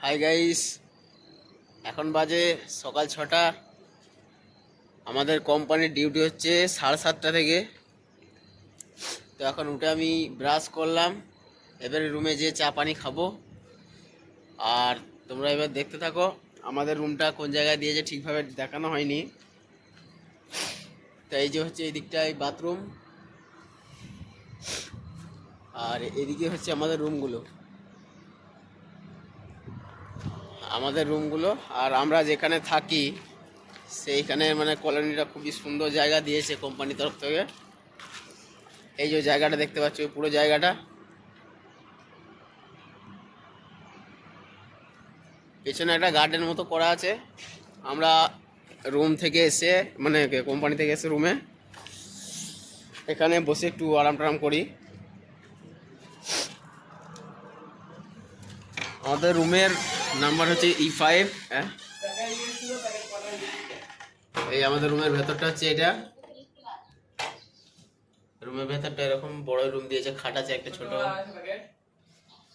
Hi guys এখন বাজে সকাল ছটা। আমাদের কোম্পানির ডিউটি হচ্ছে সাড়ে সাতটা থেকে। তো এখন উঠে আমি ব্রাশ করলাম। এবারে রুমে যেয়ে চা পানি খাব। আর তোমরা এবার দেখতে থাকো, আমাদের রুমটা কোন জায়গায় দিয়েছে ঠিকভাবে দেখানো হয়নি। তো এই যে হচ্ছে এই দিকটায় বাথরুম আর এদিকে হচ্ছে আমাদের রুমগুলো আমাদের রুমগুলো, আর আমরা যেখানে থাকি, সেইখানে মানে কলোনিটা খুবই সুন্দর জায়গা দিয়েছে কোম্পানির তরফ থেকে। এই যে জায়গাটা দেখতে পাচ্ছ পুরো জায়গাটা। পেছনে একটা গার্ডেন মতো করা আছে। আমরা রুম থেকে এসে মানে কোম্পানি থেকে এসে রুমে এখানে বসে একটু আরাম টারাম করি। আমাদের রুমের নাম্বার হচ্ছে ই ফাইভ হ্যাঁ? এই আমাদের রুমের ভেতরটা হচ্ছে এটা। রুমের ভেতরটা এরকম বড় রুম দিয়েছে, খাট আছে একটা ছোট।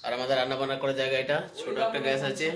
আর আমাদের রান্না বান্না করার জায়গা এটা, ছোট একটা গ্যাস আছে।